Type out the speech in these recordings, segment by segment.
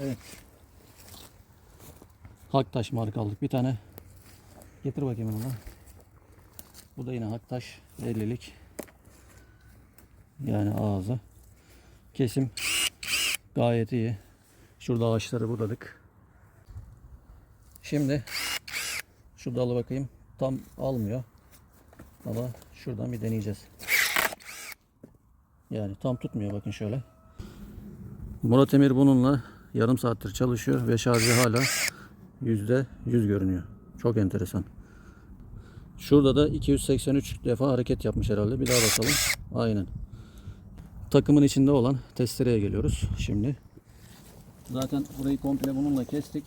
Evet. Haktaş marka aldık. Bir tane getir bakayım onu. Bu da yine Haktaş 50'lik. Yani ağzı. Kesim gayet iyi. Şurada ağaçları budadık. Şimdi şu dalı bakayım. Tam almıyor. Ama şuradan bir deneyeceğiz. Yani tam tutmuyor bakın şöyle. Murat Emir bununla yarım saattir çalışıyor ve şarjı hala yüzde yüz görünüyor. Çok enteresan. Şurada da 283 defa hareket yapmış herhalde. Bir daha bakalım. Aynen. Takımın içinde olan testereye geliyoruz şimdi. Zaten burayı komple bununla kestik.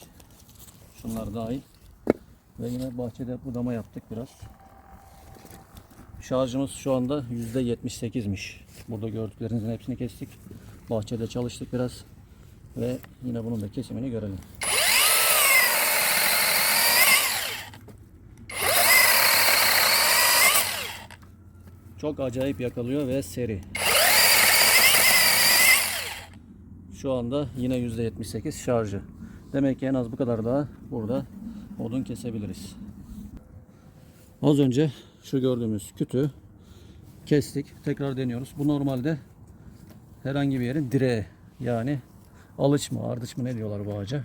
Şunlar dahil. Ve yine bahçede budama yaptık biraz. Şarjımız şu anda %78'miş. Burada gördüklerinizin hepsini kestik. Bahçede çalıştık biraz. Ve yine bunun da kesimini görelim. Çok acayip yakalıyor ve seri. Şu anda yine %78 şarjı. Demek ki en az bu kadar daha burada odun kesebiliriz. Az önce şu gördüğümüz kütüğü kestik. Tekrar deniyoruz. Bu normalde herhangi bir yerin direği yani alıç mı ardıç mı ne diyorlar bu ağaca.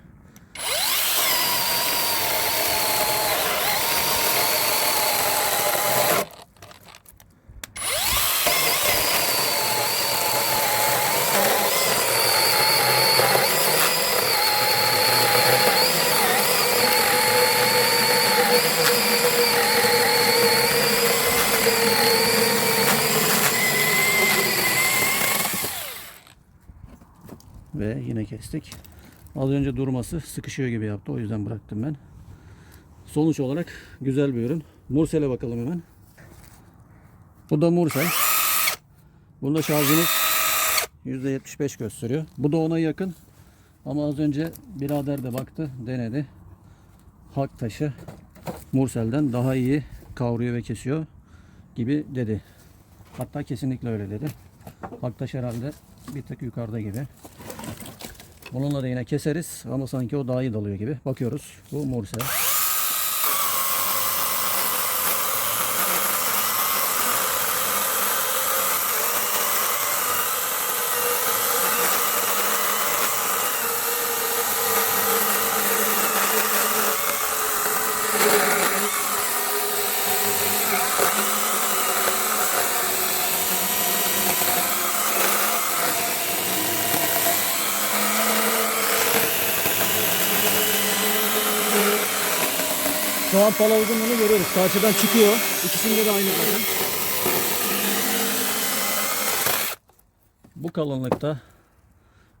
Ve yine kestik. Az önce durması sıkışıyor gibi yaptı. O yüzden bıraktım ben. Sonuç olarak güzel bir ürün. Mursel'e bakalım hemen. Bu da Mursel. Bunda şarjımız %75 gösteriyor. Bu da ona yakın. Ama az önce birader de baktı, denedi. Hak taşı Mursel'den daha iyi kavruyor ve kesiyor gibi dedi. Hatta kesinlikle öyle dedi. Haktaş herhalde bir tık yukarıda gibi. Bununla da yine keseriz ama sanki o daha iyi dalıyor gibi. Bakıyoruz. Bu Mursel. Şu an pala uzunluğunu görüyoruz. Karşıdan çıkıyor. İkisinde de aynı zaten. Bu kalınlıkta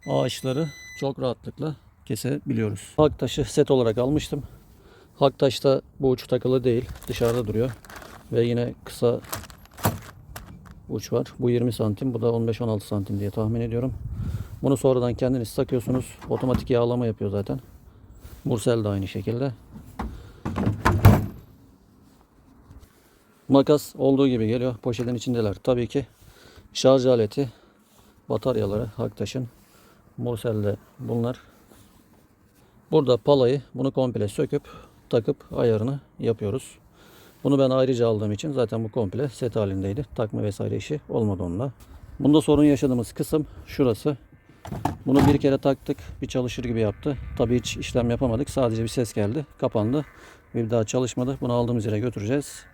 ağaçları çok rahatlıkla kesebiliyoruz. Haktaşı set olarak almıştım. Haktaşta bu uç takılı değil. Dışarıda duruyor. Ve yine kısa uç var. Bu 20 santim. Bu da 15-16 santim diye tahmin ediyorum. Bunu sonradan kendiniz takıyorsunuz. Otomatik yağlama yapıyor zaten. Mursel de aynı şekilde. Makas olduğu gibi geliyor. Poşetin içindeler. Tabii ki şarj aleti, bataryaları Haktaş'ın Mursel'de bunlar. Burada palayı bunu komple söküp takıp ayarını yapıyoruz. Bunu ben ayrıca aldığım için zaten bu komple set halindeydi. Takma vesaire işi olmadı onda. Bunda sorun yaşadığımız kısım şurası. Bunu bir kere taktık. Bir çalışır gibi yaptı. Tabii hiç işlem yapamadık. Sadece bir ses geldi. Kapandı. Bir daha çalışmadı. Bunu aldığımız yere götüreceğiz.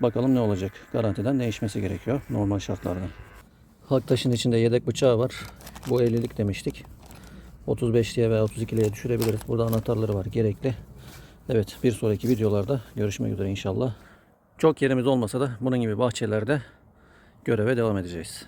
Bakalım ne olacak. Garantiden değişmesi gerekiyor normal şartlarda. Haktaş'ın içinde yedek bıçağı var. Bu 50'lik demiştik. 35'liye veya 32'liye düşürebiliriz. Burada anahtarları var gerekli. Evet bir sonraki videolarda görüşmek üzere inşallah. Çok yerimiz olmasa da bunun gibi bahçelerde göreve devam edeceğiz.